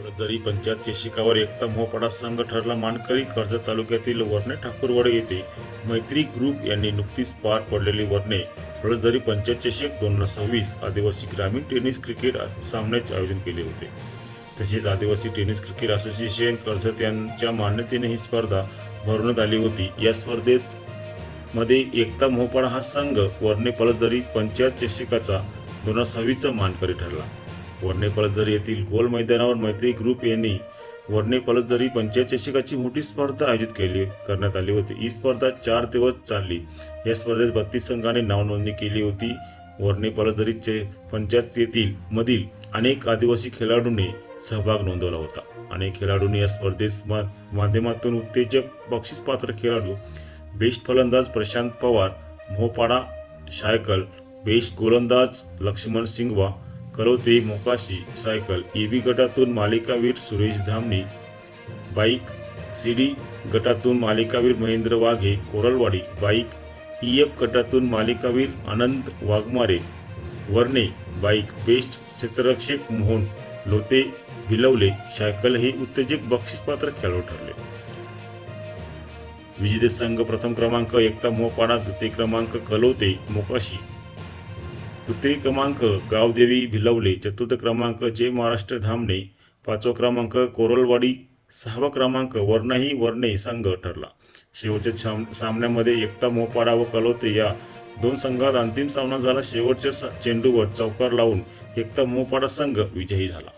पळसदरी पंचायत चषिकावर एकता मोहपाडा संघ ठरला मानकरी कर्जत तालुक्यातील वर्णे ठाकूरवाडे येथे मैत्री ग्रुप यांनी नुकतीच पार पडलेली वर्णे. पळसदरी पंचायत चषक दोन हजार सव्वीस आदिवासी ग्रामीण टेनिस क्रिकेट सामन्याचे आयोजन केले होते. तसेच आदिवासी टेनिस क्रिकेट असोसिएशन कर्जत यांच्या मान्यतेने ही स्पर्धा भरवण्यात आली होती. या स्पर्धेत मध्ये एकता मोहपाडा हा संघ वर्णे पलसदरी पंचायत चषकाचा दोन हजार सव्वीसचा मानकरी ठरला. वर्णे पळसदरी येथील गोल मैदानावर मैत्री ग्रुप यांनी वर्णे पळसदरी पंचायत चषकाची मोठी स्पर्धा आयोजित केली करण्यात आली होती. ही स्पर्धा चार दिवस चालली. या स्पर्धेत बत्तीस संघाने नावनोंदणी केली होती. वर्णे पळसदरीचे पंचायत येथील मधील अनेक आदिवासी खेळाडूंनी सहभाग नोंदवला होता. अनेक खेळाडूंनी या स्पर्धेत माध्यमातून उत्तेजक बक्षीसपात्र खेळाडू बेस्ट फलंदाज प्रशांत पवार मोहपाडा शायकल बेस्ट गोलंदाज Laxman Singwa Karote Mokashi cycle. E B गटातून मालिकावीर Suresh Dhamani. Bike C D गटातून मालिकावीर Mahendra Waghe Koralwadi. Bike E F गटातून मालिकावीर आनंद वाघमारे. वर्णे बाईक बेस्ट क्षेत्ररक्षक मोहन लोते बिलवले. सायकल हे उत्तेजक बक्षीसपात्र खेळाडू ठरले. विजेते संघ प्रथम क्रमांक एकता मोहपाडा द्वितीय क्रमांक कलोते मोकाशी. तृतीय क्रमांक गावदेवी भिलवले चतुर्थ क्रमांक जे महाराष्ट्र धामणे पाचवा क्रमांक कोरलवाडी सहावा क्रमांक वर्णही वर्णे संघ ठरला. शेवटच्या साम- सामन्यामध्ये एकता मोपाडा व कलोते या दोन संघात अंतिम सामना झाला. शेवटच्या स- चेंडूवर चौकार लावून एकता मोपाडा संघ विजयी झाला.